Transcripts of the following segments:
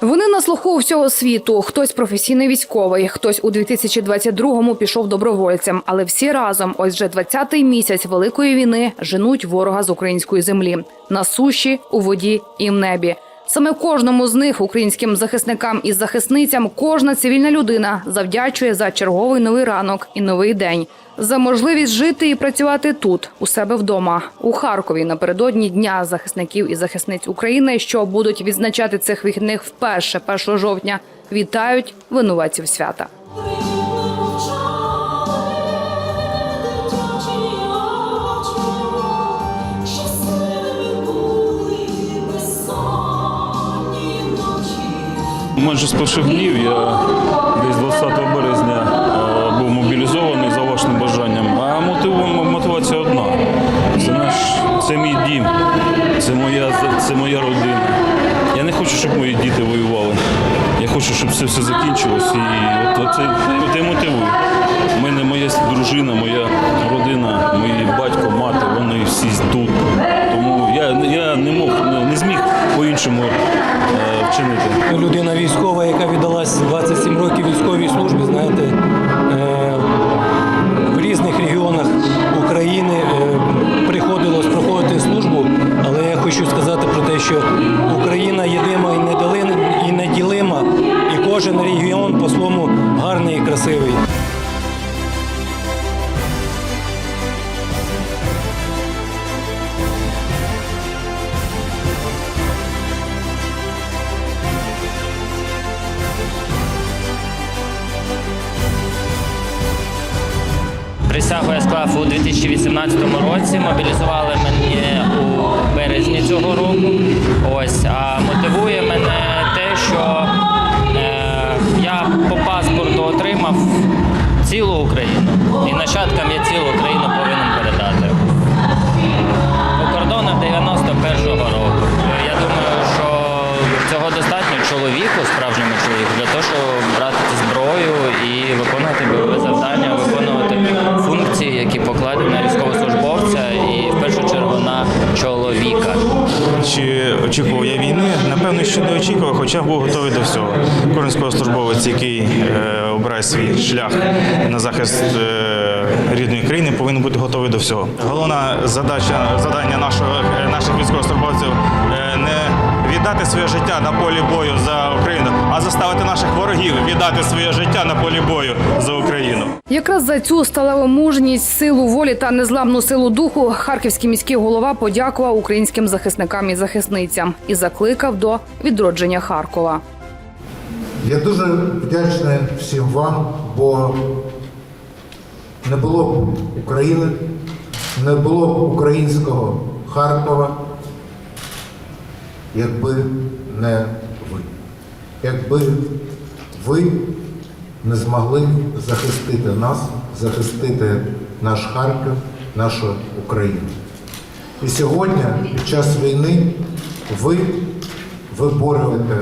Вони на слуху всього світу. Хтось професійний військовий, хтось у 2022-му пішов добровольцем. Але всі разом, ось вже 20-й місяць великої війни, женуть ворога з української землі на суші, у воді і в небі. Саме кожному з них, українським захисникам і захисницям, кожна цивільна людина завдячує за черговий новий ранок і новий день, за можливість жити і працювати тут, у себе вдома, у Харкові, напередодні дня захисників і захисниць України, що будуть відзначати цих вихідних вперше 1 жовтня. Вітають винуватців свята. Майже з перших днів я десь 20 березня хочу, щоб мої діти воювали. Я хочу, щоб це все закінчилось. І от, це, це мотивує. У мене моя дружина, моя родина, мій батько, мати, вони всі тут. Тому я, я не мог, не зміг по-іншому е, вчинити. людина військова, яка віддалась 27 років військовій службі, знаєте, е, регіон по-своєму гарний і красивий. Присягу я склав у 2018 році. Мобілізували мене у березні цього року. Ось а мотивує мене те, що отримав цілу Україну. І нащадкам я цілу Україну повинен передати. У кордонах 91-го року. Я думаю, що цього достатньо чоловіку, справжньому чоловіку, для того, щоб брати зброю і виконувати бойове завдання, виконувати функції, які покладені на Чи очікував я війни? Напевно, що не очікував, хоча був готовий до всього. Кожен військовослужбовець, який е, обирає свій шлях на захист е, рідної країни, повинен бути готовий до всього. Головна задача завдання нашого наших військовослужбовців е, не віддати своє життя на полі бою за Україну, а заставити наших ворогів віддати своє життя на полі бою за Україну. Якраз за цю сталеву мужність, силу волі та незламну силу духу харківський міський голова подякував українським захисникам і захисницям і закликав до відродження Харкова. Я дуже вдячний всім вам, бо не було б України, не було б українського Харкова, якби не ви. Якби ви не змогли захистити нас, захистити наш Харків, нашу Україну. І сьогодні, під час війни, ви виборюєте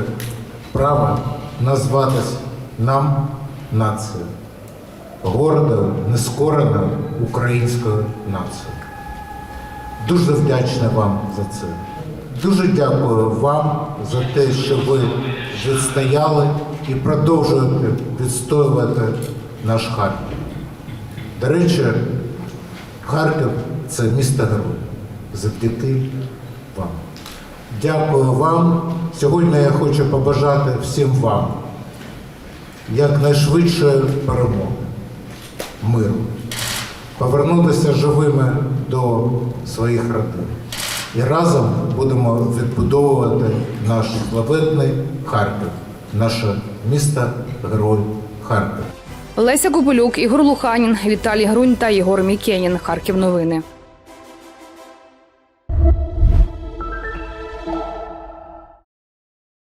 право назватись нам нацією, гордою, нескореною українською нацією. Дуже вдячний вам за це. Дуже дякую вам за те, що ви відстояли і продовжуєте відстоювати наш Харків. До речі, Харків це місто герой завдяки вам. Дякую вам. Сьогодні я хочу побажати всім вам якнайшвидшої перемоги, миру, повернутися живими до своїх родин. І разом будемо відбудовувати наш славетний Харків, наше місто герой Харків. Леся Губилюк, Ігор Луханін, Віталій Грунь та Єгор Мікенін. Харків новини.